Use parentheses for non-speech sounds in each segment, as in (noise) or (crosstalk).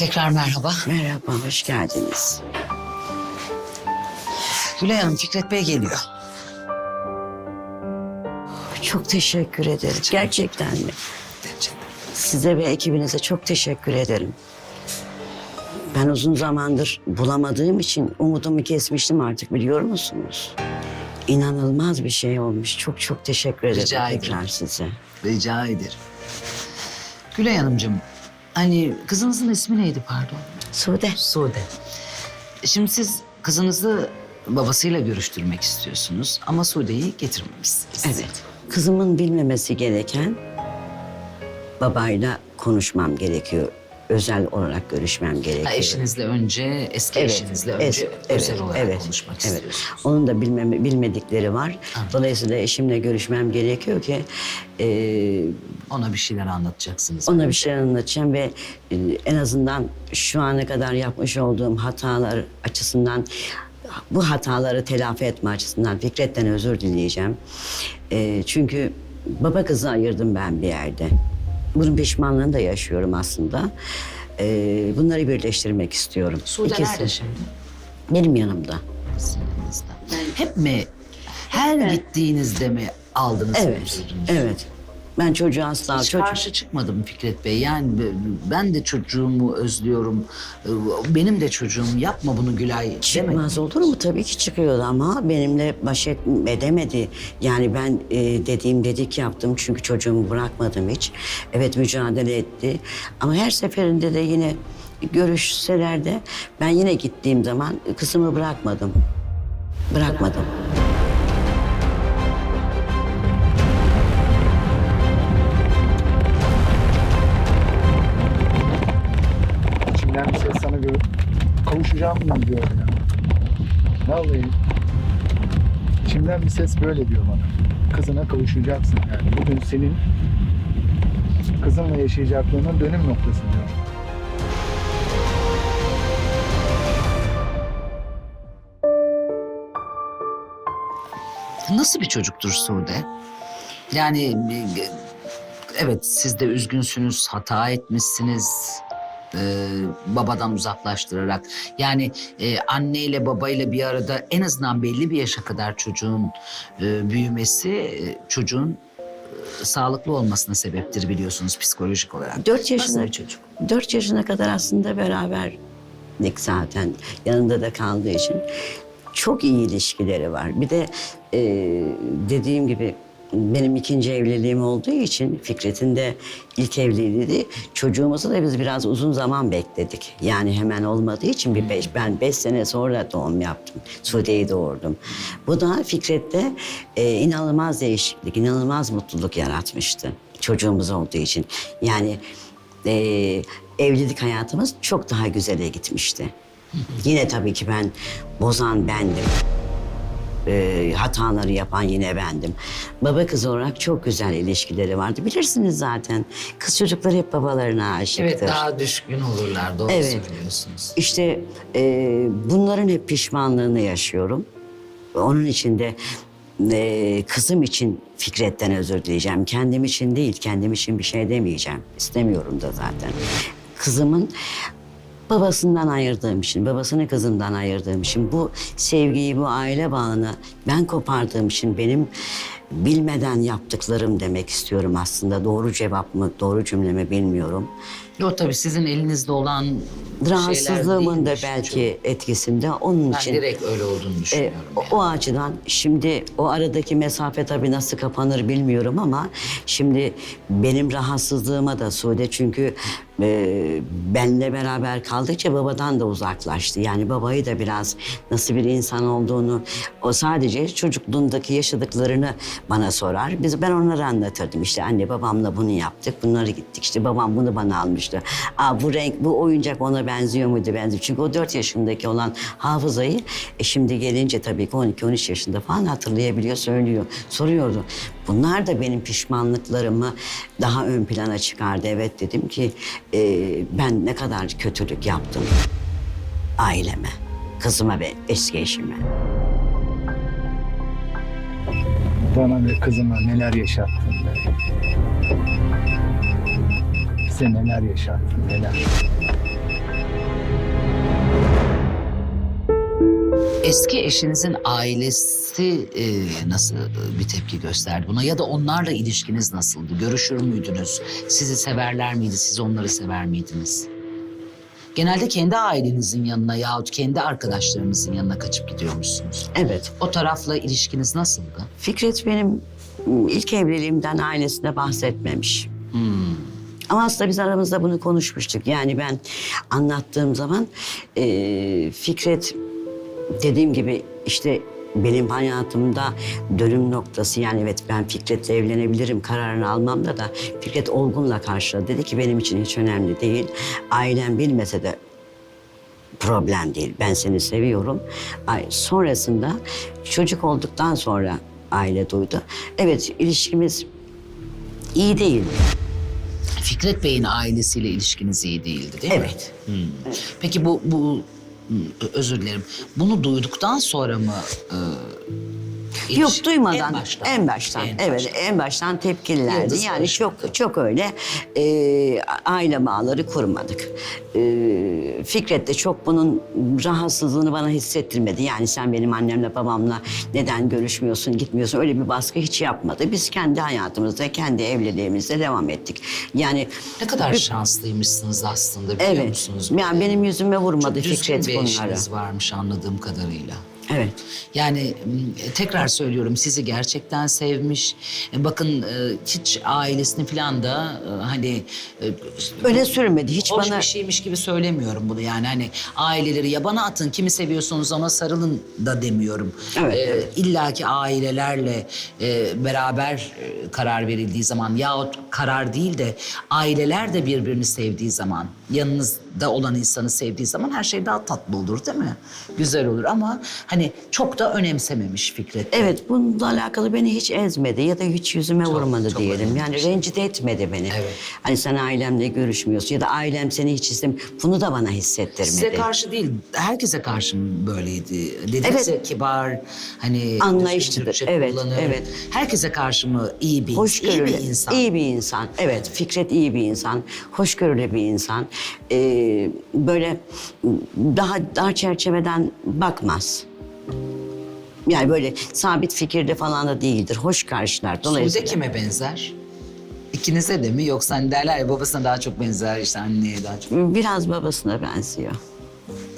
Tekrar merhaba. Merhaba, hoş geldiniz. Gülay Hanım, Fikret Bey geliyor. Çok teşekkür ederim. Gerçekten mi? Size ve ekibinize çok teşekkür ederim. Ben uzun zamandır bulamadığım için umudumu kesmiştim artık biliyor musunuz? İnanılmaz bir şey olmuş. Çok çok teşekkür ederim Rica ederim. tekrar size. Rica ederim. Gülay Hanımcığım, hani kızınızın ismi neydi pardon? Sude. Sude. Şimdi siz kızınızı babasıyla görüştürmek istiyorsunuz ama Sude'yi getirmemişsiniz. Evet. Kızımın bilmemesi gereken babayla konuşmam gerekiyor. Özel olarak görüşmem gerekiyor. Ha, eşinizle önce, eski eşinizle önce es- özel olarak evet, konuşmak evet. istiyorsunuz. Onun da bilmeme, bilmedikleri var. Dolayısıyla eşimle görüşmem gerekiyor ki e, Ona bir şeyler anlatacaksınız. ona bir şey anlatacağım ve e, en azından şu ana kadar yapmış olduğum hatalar açısından bu hataları telafi etme açısından Fikret'ten özür dileyeceğim. E, çünkü baba kızı ayırdım ben bir yerde. Bunun pişmanlığını da yaşıyorum aslında. E, bunları birleştirmek istiyorum. Sude İkisi. nerede şimdi? Benim yanımda. Sizin yanınızda. Hep mi, her gittiğinizde mi aldınız Evet, evet. Ben çocuğu asla... Hiç çocuk- karşı çıkmadım Fikret Bey. Yani ben de çocuğumu özlüyorum. Benim de çocuğum yapma bunu Gülay. Çıkmaz olur mu? Tabii ki çıkıyordu ama benimle baş edemedi. Yani ben e, dediğim dedik yaptım çünkü çocuğumu bırakmadım hiç. Evet mücadele etti ama her seferinde de yine görüşseler de ben yine gittiğim zaman kızımı bırakmadım. Bırakmadım. İçimden kavuşacağım mı diyor ya. Vallahi içimden bir ses böyle diyor bana. Kızına kavuşacaksın yani. Bugün senin kızınla yaşayacaklarının dönüm noktası diyor. Nasıl bir çocuktur Sude? Yani e, evet siz de üzgünsünüz, hata etmişsiniz. E, babadan uzaklaştırarak. Yani e, anneyle babayla bir arada en azından belli bir yaşa kadar çocuğun e, büyümesi e, çocuğun e, sağlıklı olmasına sebeptir biliyorsunuz psikolojik olarak. Dört Nasıl yaşına, bir çocuk? dört yaşına kadar aslında beraberdik zaten. Yanında da kaldığı için. Çok iyi ilişkileri var. Bir de e, dediğim gibi benim ikinci evliliğim olduğu için Fikret'in de ilk evliliğiydi. Çocuğumuzu da biz biraz uzun zaman bekledik. Yani hemen olmadığı için bir beş, ben beş sene sonra doğum yaptım. Sude'yi doğurdum. Bu da Fikret'te e, inanılmaz değişiklik, inanılmaz mutluluk yaratmıştı. Çocuğumuz olduğu için. Yani e, evlilik hayatımız çok daha güzele gitmişti. Yine tabii ki ben bozan bendim. E, hataları yapan yine bendim. Baba kız olarak çok güzel ilişkileri vardı. Bilirsiniz zaten. Kız çocukları hep babalarına aşıktır. Evet daha düşkün olurlar doğru Evet. söylüyorsunuz. İşte e, bunların hep pişmanlığını yaşıyorum. Onun için de e, kızım için Fikret'ten özür dileyeceğim. Kendim için değil, kendim için bir şey demeyeceğim. İstemiyorum da zaten. Kızımın babasından ayırdığım için, babasını kızımdan ayırdığım için, bu sevgiyi, bu aile bağını ben kopardığım için benim bilmeden yaptıklarım demek istiyorum aslında. Doğru cevap mı, doğru cümle mi bilmiyorum. Yok tabii sizin elinizde olan Rahatsızlığımın da belki etkisinde onun Ben için. direkt öyle olduğunu e, düşünüyorum. o, o açıdan şimdi o aradaki mesafe tabii nasıl kapanır bilmiyorum ama şimdi benim rahatsızlığıma da Sude çünkü e, benle beraber kaldıkça babadan da uzaklaştı. Yani babayı da biraz nasıl bir insan olduğunu o sadece çocukluğundaki yaşadıklarını bana sorar. Biz ben onları anlatırdım. İşte anne babamla bunu yaptık. Bunları gittik. İşte babam bunu bana almıştı. Aa bu renk bu oyuncak ona benziyor muydu? Benziyor. Çünkü o dört yaşındaki olan hafızayı e şimdi gelince tabii ki 12-13 yaşında falan hatırlayabiliyor, söylüyor. Soruyordu. Bunlar da benim pişmanlıklarımı daha ön plana çıkardı. Evet dedim ki e, ben ne kadar kötülük yaptım aileme, kızıma ve eski eşime. Bana ve kızıma neler yaşattın be. Bize neler yaşattın neler. Eski eşinizin ailesi e, nasıl e, bir tepki gösterdi buna ya da onlarla ilişkiniz nasıldı? Görüşür müydünüz? Sizi severler miydi? Siz onları sever miydiniz? Genelde kendi ailenizin yanına yahut kendi arkadaşlarınızın yanına kaçıp gidiyormuşsunuz. Evet. O tarafla ilişkiniz nasıldı? Fikret benim ilk evliliğimden ailesine bahsetmemiş. Hmm. Ama aslında biz aramızda bunu konuşmuştuk. Yani ben anlattığım zaman e, Fikret dediğim gibi işte benim hayatımda dönüm noktası yani evet ben Fikret'le evlenebilirim kararını almamda da Fikret olgunla karşıladı. Dedi ki benim için hiç önemli değil. Ailem bilmese de problem değil. Ben seni seviyorum. Ay, sonrasında çocuk olduktan sonra aile duydu. Evet ilişkimiz iyi değildi. Fikret Bey'in ailesiyle ilişkiniz iyi değildi değil mi? Evet. Hmm. Peki bu, bu özür dilerim. Bunu duyduktan sonra mı? e, Yok iliş- duymadan En baştan. en baştan En evet baştan. en baştan tepkililerdi. Yıldız yani çok çok öyle e, aile bağları kurmadık. E, Fikret de çok bunun rahatsızlığını bana hissettirmedi. Yani sen benim annemle babamla neden görüşmüyorsun, gitmiyorsun öyle bir baskı hiç yapmadı. Biz kendi hayatımızda, kendi evliliğimizde devam ettik. Yani Ne kadar şanslıymışsınız aslında biliyor evet. musunuz? Yani benim yüzüme vurmadı Çok düzgün Fikret bir bunları. varmış anladığım kadarıyla. Evet. Yani m, tekrar söylüyorum sizi gerçekten sevmiş. E, Bakın e, hiç ailesini falan da e, hani e, Öyle sürmedi. Hiç hoş bana bir şeymiş gibi söylemiyorum bunu. Yani hani aileleri yabana atın kimi seviyorsunuz ona sarılın da demiyorum. Evet, E, evet. İlla ki ailelerle e, beraber e, karar verildiği zaman yahut karar değil de aileler de birbirini sevdiği zaman yanınızda olan insanı sevdiği zaman her şey daha tatlı olur değil mi? Güzel olur ama hani çok da önemsememiş Fikret. Evet bununla alakalı beni hiç ezmedi ya da hiç yüzüme vurmadı çok diyelim. önemli Yani şey. rencide etmedi beni. Evet. Hani sen ailemle görüşmüyorsun ya da ailem seni hiç istem bunu da bana hissettirmedi. Size karşı değil, herkese karşı mı böyleydi? Dediniz Evet. kibar, hani Anlayışlıdır, düzgün Türkçe evet, kullanır. evet. Herkese karşı mı iyi bir, iyi Hoşgörülü, bir insan? iyi bir insan. Evet, Fikret iyi bir insan. Hoşgörülü bir insan. Ee, böyle daha dar çerçeveden bakmaz. Yani böyle sabit fikirde falan da değildir. Hoş karşılar. Sude Dolayısıyla kime benzer? İkinize de mi? Yoksa hani derler ya babasına daha çok benzer, işte anneye daha çok. biraz babasına benziyor.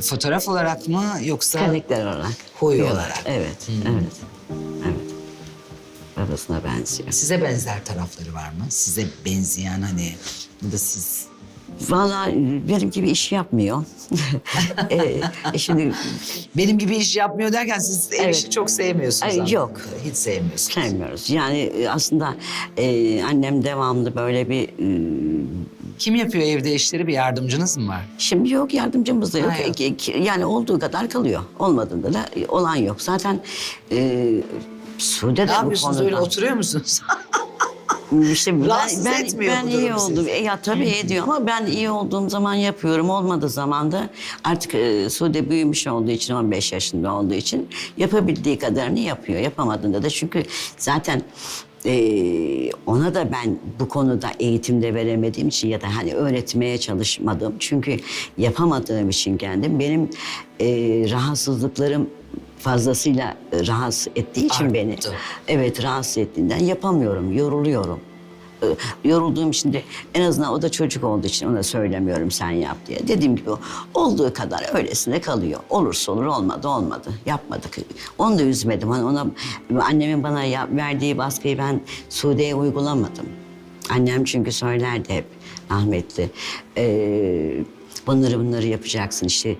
Fotoğraf olarak mı yoksa Karakter olarak. huy Yok, olarak? Evet, evet. Evet. Babasına benziyor. Size benzer tarafları var mı? Size benzeyen hani bu da siz Vallahi benim gibi iş yapmıyor. ee, (laughs) şimdi benim gibi iş yapmıyor derken siz ev Evet. işi çok sevmiyorsunuz. Ay, yok. Hiç sevmiyorsunuz. sevmiyoruz. Yani e, aslında e, annem devamlı böyle bir... e, Kim yapıyor evde işleri? Bir yardımcınız mı var? şimdi yok yardımcımız da yok. Ha, yok. E, ki- Yani olduğu kadar kalıyor. Olmadığında da e, olan yok. Zaten e, Sude Ne de bu yapıyorsunuz konuda... öyle oturuyor musunuz? (laughs) İşte ben, Rahatsız ben, ben iyi durum oldum. sizi. E, Ya tabii ediyor ama ben iyi olduğum zaman yapıyorum. Olmadığı zaman da artık e, Sude büyümüş olduğu için 15 yaşında olduğu için yapabildiği kadarını yapıyor. Yapamadığında da çünkü zaten e, ona da ben bu konuda eğitimde veremediğim için ya da hani öğretmeye çalışmadım. Çünkü yapamadığım için kendim benim e, rahatsızlıklarım fazlasıyla e, rahatsız ettiği için beni Arttı. evet rahatsız ettiğinden yapamıyorum, yoruluyorum. Ee, Yorulduğum için de en azından o da çocuk olduğu için ona söylemiyorum sen yap diye. Dediğim gibi olduğu kadar öylesine kalıyor. Olursa olur olmadı olmadı. Yapmadık. Onu da üzmedim. Hani ona annemin bana verdiği baskıyı ben Sude'ye uygulamadım. Annem çünkü söylerdi hep rahmetli. Ee, bunları bunları yapacaksın işte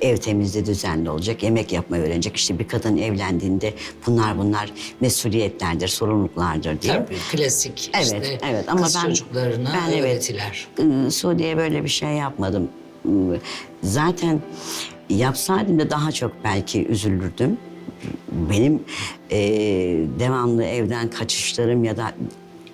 ev temizliği düzenli olacak, yemek yapmayı öğrenecek. İşte bir kadın evlendiğinde bunlar bunlar mesuliyetlerdir, sorumluluklardır diye. Tabii klasik Evet, işte evet ama kız ben çocuklarına ben evet öğretiler. ıı, Suudi'ye böyle bir şey yapmadım. Zaten yapsaydım da daha çok belki üzülürdüm. Benim eee, devamlı evden kaçışlarım ya da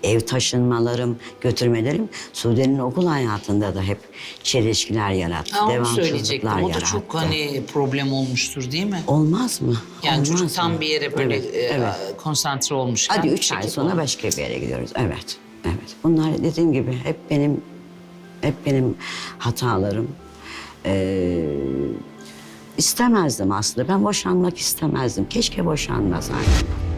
ev taşınmalarım, götürmelerim Suudi'nin okul hayatında da hep çelişkiler yarattı. Ha, onu söyleyecektim. O da yarattı. çok hani problem olmuştur değil mi? Olmaz mı? Yani Olmaz çocuk tam mı? bir yere böyle Evet, e, evet. konsantre olmuşken. Hadi üç ay çekip sonra başka bir yere gidiyoruz. Evet, evet. Bunlar dediğim gibi hep benim hep benim hatalarım. Ee, istemezdim aslında. Ben boşanmak istemezdim. Keşke boşanmasaydım.